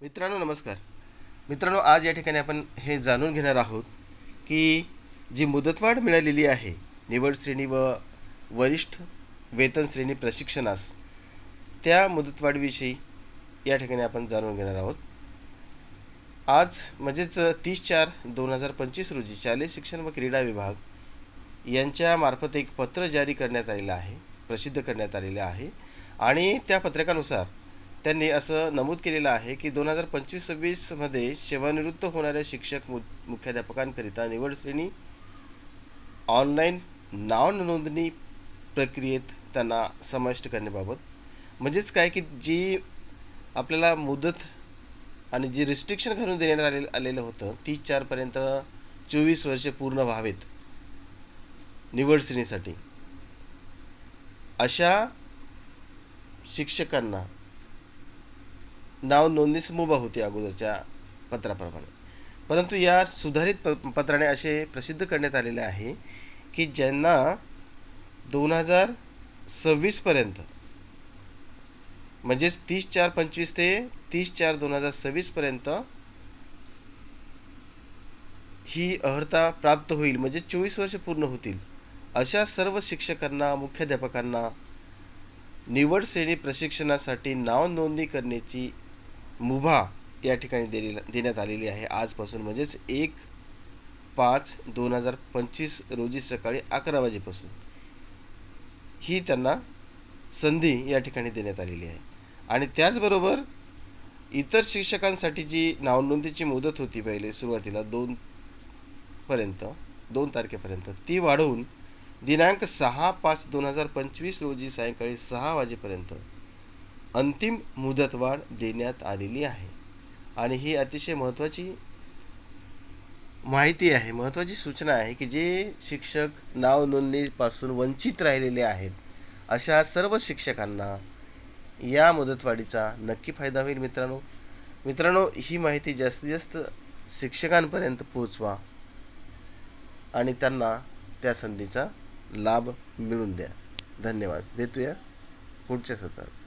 मित्रांनो नमस्कार. मित्रांनो आज या ठिकाणी आपण हे जाणून घेणार आहोत की जी मुदतवाढ मिळालेली आहे निवड श्रेणी व वरिष्ठ वेतन श्रेणी प्रशिक्षणास त्या मुदतवाढीविषयी या ठिकाणी आपण जाणून घेणार आहोत. आज म्हणजेच तीस चार दोन हजार पंचवीस रोजी शालेय शिक्षण व क्रीडा विभाग यांच्यामार्फत एक पत्र जारी करण्यात आलेलं आहे प्रसिद्ध करण्यात आलेलं आहे आणि त्या पत्रकानुसार त्यांनी असं नमूद केलेलं आहे की दोन हजार पंचवीस सव्वीसमध्ये सेवानिवृत्त होणाऱ्या शिक्षक मु मुख्याध्यापकांकरिता निवड श्रेणी ऑनलाईन नाव नोंदणी प्रक्रियेत त्यांना समाविष्ट करण्याबाबत. म्हणजेच काय की जी आपल्याला मुदत आणि जी रिस्ट्रिक्शन घालून देण्यात आले आलेलं होतं तीस चारपर्यंत चोवीस वर्षे पूर्ण व्हावेत निवड श्रेणीसाठी. अशा शिक्षकांना नाव नोंदणीस मुभा होती अगोदरच्या पत्राप्रमाणे. परंतु या सुधारित प पत्राने असे प्रसिद्ध करण्यात आलेले आहे की ज्यांना दोन हजार सव्वीसपर्यंत म्हणजेच तीस चार पंचवीस ते तीस चार दोन हजार सव्वीसपर्यंत ही अर्हता प्राप्त होईल म्हणजे चोवीस वर्ष पूर्ण होतील अशा सर्व शिक्षकांना मुख्याध्यापकांना निवड श्रेणी प्रशिक्षणासाठी नाव नोंदणी करण्याची मुभा या ठिकाणी दिलेला देण्यात आलेली आहे. आजपासून म्हणजेच एक पाच दोन हजार पंचवीस रोजी सकाळी अकरा वाजेपासून. ही त्यांना संधी या ठिकाणी देण्यात आलेली आहे. आणि त्याचबरोबर इतर शिक्षकांसाठी जी नावनोंदीची मुदत होती पहिले सुरुवातीला दोन पर्यंत दोन तारखेपर्यंत ती वाढवून दिनांक सहा पाच दोन हजार पंचवीस रोजी सायंकाळी सहा वाजेपर्यंत अंतिम मुदतवाढ देण्यात आलेली आहे. आणि ही अतिशय महत्त्वाची माहिती आहे महत्त्वाची सूचना आहे की जे शिक्षक नाव नोंदणीपासून वंचित राहिलेले आहेत अशा सर्व शिक्षकांना या मुदतवाढीचा नक्की फायदा होईल मित्रांनो. मित्रांनो ही माहिती जास्तीत जास्त शिक्षकांपर्यंत पोहोचवा आणि त्यांना त्या संधीचा लाभ मिळून द्या. धन्यवाद. भेटूया पुढच्या सत्रात.